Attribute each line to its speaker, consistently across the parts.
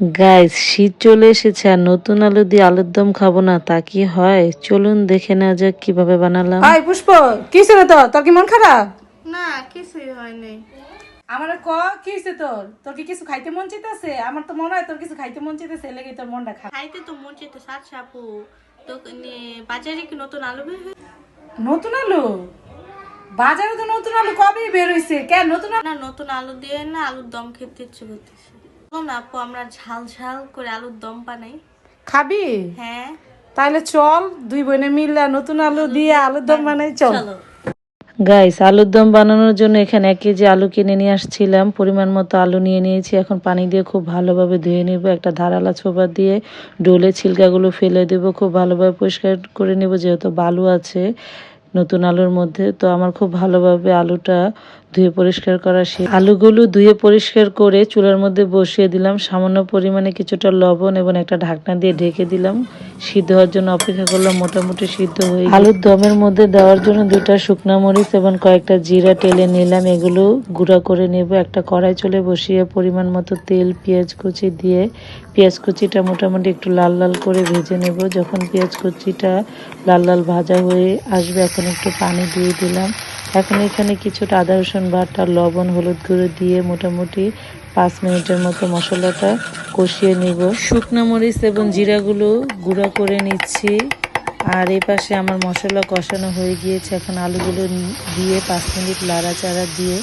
Speaker 1: Guys শীত চলে এসেছে আর নতুন আলু দিয়ে আলুর দম খাব না তা কি হয়? চলুন দেখে নেওয়া যাক কীভাবে বানালাম।
Speaker 2: হাই পুষ্প কি ছিল তোর? তোর কি মন খারাপ?
Speaker 3: না কিছুই হয়নি।
Speaker 2: আমার ক কি হয়েছে তোর? তোর কি কিছু খাইতে মন চাইতেছে? আমার তো মনে হয় তোর কিছু খাইতে মন চাইতেছে লেগে তোর মনটা খারাপ।
Speaker 3: খাইতে তো মন চেতে সাত সাপু তো নিয়ে বাজারে কি নতুন আলু বের
Speaker 2: নতুন আলু? বাজারে তো নতুন আলু কবে বের হয়েছে কেন নতুন আলু?
Speaker 3: না নতুন আলু দিয়ে না আলুর দম খেতে ইচ্ছে করতেছে। না আপু আমরা ঝাল ঝাল করে আলুর দম বানাই।
Speaker 2: খাবি?
Speaker 3: হ্যাঁ।
Speaker 2: তাহলে চল দুই বোনে মিললা নতুন আলু দিয়ে আলুর দম বানাই। চল।
Speaker 1: গাইস আলুর দম বানানোর জন্য এখানে এক কেজি আলু কিনে নিয়ে আসছিলাম। পরিমাণ মতো আলু নিয়ে নিয়েছি। এখন পানি দিয়ে খুব ভালোভাবে ধুয়ে নেব। একটা ধারালা ছোবা দিয়ে ডোলে ছিলকাগুলো ফেলে দেব। খুব ভালোভাবে পরিষ্কার করে নেব যেহেতু বালু আছে নতুন আলুর মধ্যে। তো আমার খুব ভালোভাবে আলুটা ধুয়ে পরিষ্কার করা শেষ আলুগুলো ধুয়ে পরিষ্কার করে চুলার মধ্যে বসিয়ে দিলাম। সামান্য পরিমাণে কিছুটা লবণ এবং একটা ঢাকনা দিয়ে ঢেকে দিলাম। সিদ্ধ হওয়ার জন্য অপেক্ষা করলাম, মোটামুটি সিদ্ধ হয়ে আলুর দমের মধ্যে দেওয়ার জন্য দুটা শুকনো মরিচ এবং কয়েকটা জিরা টেলে নিলাম। এগুলো গুঁড়া করে নেব। একটা কড়াই চলে বসিয়ে পরিমাণ মতো তেল, পেঁয়াজ কুচি দিয়ে পেঁয়াজ কুচিটা মোটামুটি একটু লাল লাল করে ভেজে নেব। যখন পেঁয়াজ কুচিটা লাল লাল ভাজা হয়ে আসবে, এখন একটু পানি দিয়ে দিলাম। এখন এখানে কিছুটা আদা, রসুন বাটা, লবণ, হলুদ গুঁড়ো দিয়ে মোটামুটি পাঁচ মিনিটের মতো মশলাটা কষিয়ে নিব। শুকনো মরিচ এবং জিরাগুলো গুঁড়া করে নিচ্ছি। আর এই পাশে আমার মশলা কষানো হয়ে গিয়েছে। এখন আলুগুলো দিয়ে পাঁচ মিনিট লাড়াচাড়া দিয়ে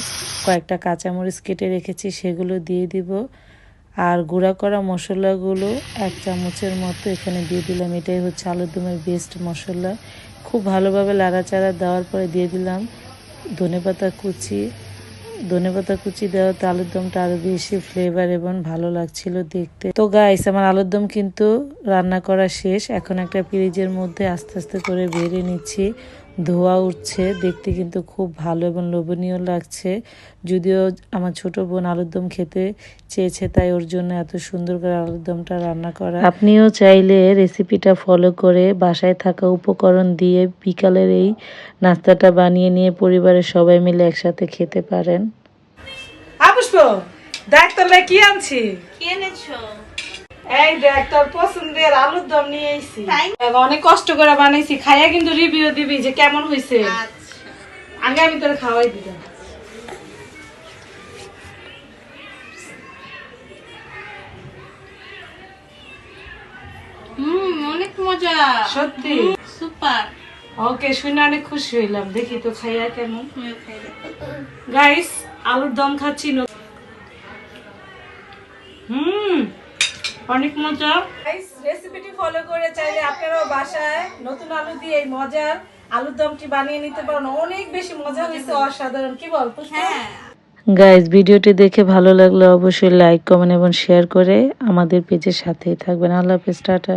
Speaker 1: কয়েকটা কাঁচামরিচ কেটে রেখেছি, সেগুলো দিয়ে দিব। আর গুঁড়া করা মশলাগুলো এক চামচের মতো এখানে দিয়ে দিলাম। এটাই হচ্ছে আলুর দমের বেস্ট মশলা। খুব ভালোভাবে লাড়াচাড়া দেওয়ার পরে দিয়ে দিলাম। ধনেপাতা কুচি ধনেপাতা কুচি দেওয়াতে আলুর দমটা আরও বেশি ফ্লেভার এবং ভালো লাগছিল দেখতে। তো গাইস আমার আলুর দম কিন্তু রান্না করা শেষ। এখন একটা ফ্রিজের মধ্যে আস্তে আস্তে করে বেড়ে নিচ্ছি। ধোয়া উঠছে দেখতে কিন্তু খুব ভালো এবং লোভনীয় লাগছে। যদিও আমার ছোট বোন আলুর দম খেতে চেয়েছে তাই ওর জন্য এত সুন্দর করে আলুর দমটা রান্না করা। আপনিও চাইলে রেসিপিটা ফলো করে বাসায় থাকা উপকরণ দিয়ে বিকালের এই নাস্তাটা বানিয়ে নিয়ে পরিবারের সবাই মিলে একসাথে খেতে পারেন।
Speaker 2: আ পুষ্প দেখ কি আনছি?
Speaker 3: কি এনেছো?
Speaker 2: এই দেখ তোর পছন্দের আলুর দম নিয়ে আইছি। অনেক কষ্ট করে বানাইছি খাইয়া কিন্তু রিভিউ দিবি যে কেমন হয়েছে
Speaker 3: আচ্ছা।
Speaker 2: আগে আমি তোরে খাওয়াই
Speaker 3: হুম অনেক মজা।
Speaker 2: সত্যি?
Speaker 3: সুপার।
Speaker 2: ওকে শুনে অনেক খুশি হইলাম। দেখি তো খাইয়া কেমন। গাইস আলুর দম খাচ্ছি ন- হুম অনেক মজা। রেসিপিটি ফলো করে চাইলে আপনারাও বাসায় নতুন আলু দিয়ে এই মজার আলুর দমটি বানিয়ে নিতে পারেন। অনেক বেশি মজা হয়েছে অসাধারণ। কি বল
Speaker 3: হ্যাঁ।
Speaker 1: গাইজ ভিডিওটি দেখে ভালো লাগলে অবশ্যই লাইক কমেন্ট এবং শেয়ার করে আমাদের পেজের সাথেই থাকবেন। আল্লাহ হাফেজ টাটা।